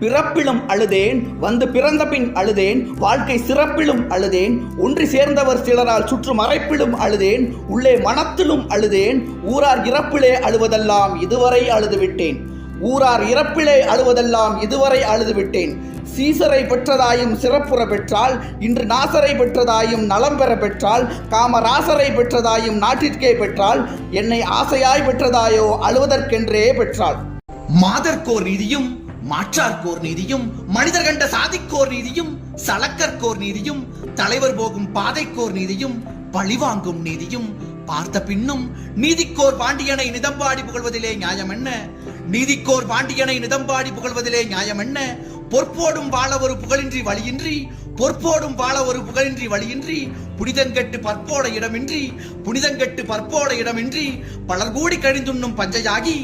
பிறப்பிலும் அழுதேன் வந்து பிறந்த பின் அழுதேன் வாழ்க்கை சிறப்பிலும் அழுதேன் ஒன்றி சேர்ந்தவர் சிலரால் சுற்று மறைப்பிலும் அழுதேன் உள்ளே மனத்திலும் அழுதேன் ஊரார் இறப்பிலே அழுவதெல்லாம் இதுவரை அழுதுவிட்டேன். ஊரார் இறப்பிலே அழுவதெல்லாம் இதுவரை அழுதுவிட்டேன். சீசரை பெற்றதாயும் சிறப்புற பெற்றால் இன்று நாசரை பெற்றதாயும் நலம் பெற பெற்றால் காமராசரை பெற்றதாயும் நாட்டிற்கே பெற்றால் என்னை ஆசையாய் பெற்றதாயோ அழுவதற்கென்றே பெற்றாள். மாதர்கோர் நிதியும் மாற்றார்கோர் நீதியும் மனிதர் கண்ட சாதிக்கோர் நீதியும் சலக்கற்கோர் நீதியும் தலைவர் போகும் பாதைக்கோர் நீதியும் பழிவாங்கும் நீதியும் பார்த்த பின்னும் நீதிக்கோர் பாண்டியனை நிதம்பாடி புகழ்வதிலே நியாயம் என்ன? நீதிக்கோர் பாண்டியனை நிதம்பாடி புகழ்வதிலே நியாயம் என்ன? பொற்போடும் வாழ ஒரு புகழின்றி வழியின்றி பொற்போடும் வாழ ஒரு புகழின்றி வழியின்றி புனிதங்கெட்டு பற்போட இடமின்றி புனிதங்கெட்டு பற்போட இடமின்றி பலர் கூடி கழிந்துண்ணும் பஞ்சையாகி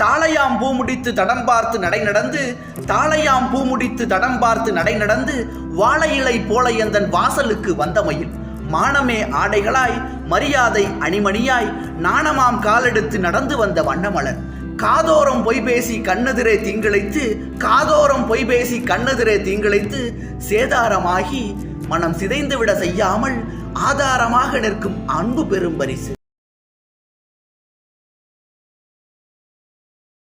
தாளையாம் பூ முடித்து தடம் பார்த்து நடை நடந்து தாளையாம் பூ முடித்து தடம் பார்த்து நடை நடந்து வாழை இலை போல எந்தன் வாசலுக்கு வந்த மயில். மானமே ஆடைகளாய் மரியாதை அணிமணியாய் நாணமாம் காலெடுத்து நடந்து வந்த வண்ணமலர். காதோரம் பொய் பேசி கண்ணெதிரே தீங்கிழைத்து காதோரம் பொய் பேசி கண்ணெதிரே தீங்கிழைத்து சேதாரமாகி மனம் சிதைந்துவிட செய்யாமல் ஆதாரமாக நிற்கும் அன்பு பெரும் பரிசு